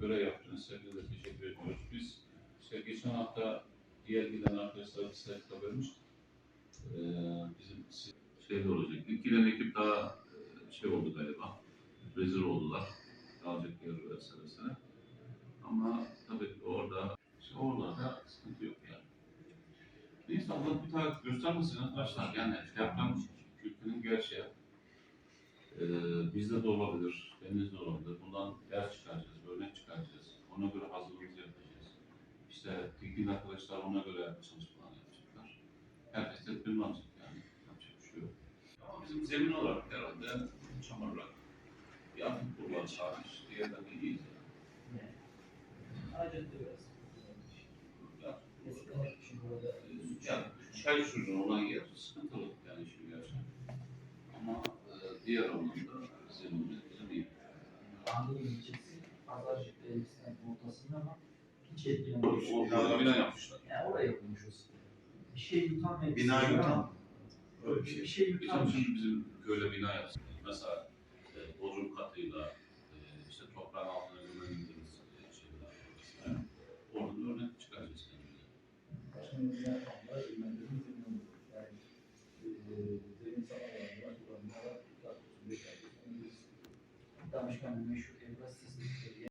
görev yaptınız. Hepinize teşekkür ediyoruz. Biz işte geçen hafta diğer giden arkadaşlar bir sayfa vermiştik. Ee, bizim şeyde olacak. İlk giden ekip daha e, şey oldu galiba. Rezil oldular. Alacak yer vesaire. Ama tabii orada işte oralarda sıkıntı yok yani. Neyse Allah bir daha göstermesin arkadaşlar. Yani deprem kültürünün gerçeği. Ee, bizde de olabilir, denizde olabilir. Bundan ders çıkaracağız. Ona göre hazırlığımızı yapacağız. İşte teknik arkadaşlar ona göre çalışmalar yapacaklar. Herkes tedbirini alacak yani. Yapacak bir şey yok. Ama bizim zemin olarak herhalde çamurlar. Bir hafif kurban çağırmış. Diğerden iyiyiz yani. Acıttı biraz. Burada ya, çay suyunun olan yer sıkıntılı yani şimdi gerçekten. Ama e, diğer anlamda zeminimiz bizim iyi. Anadolu ilçesi Pazarcık Belediyesi'nin ortasında ama hiç etkilenmiyor. Orada bina yapmışlar. Yani oraya yapılmış o sıkıntı. Bir şey yutan mevkisi Bina yutan. Öyle bir Bir şey. şey Bizim yutan. şimdi bizim köyde bina yapsın. Mesela e, bodrum katıyla e, işte toprağın altına gömüldiğimiz e, şeyler var. Oradan örnek çıkaracağız kendimize. Başkanımız yapmadılar, ilmenlerin zemin olur. Yani eee zemin sana var, kullanımlara 35 ay. Danışkanın meşhur Sislik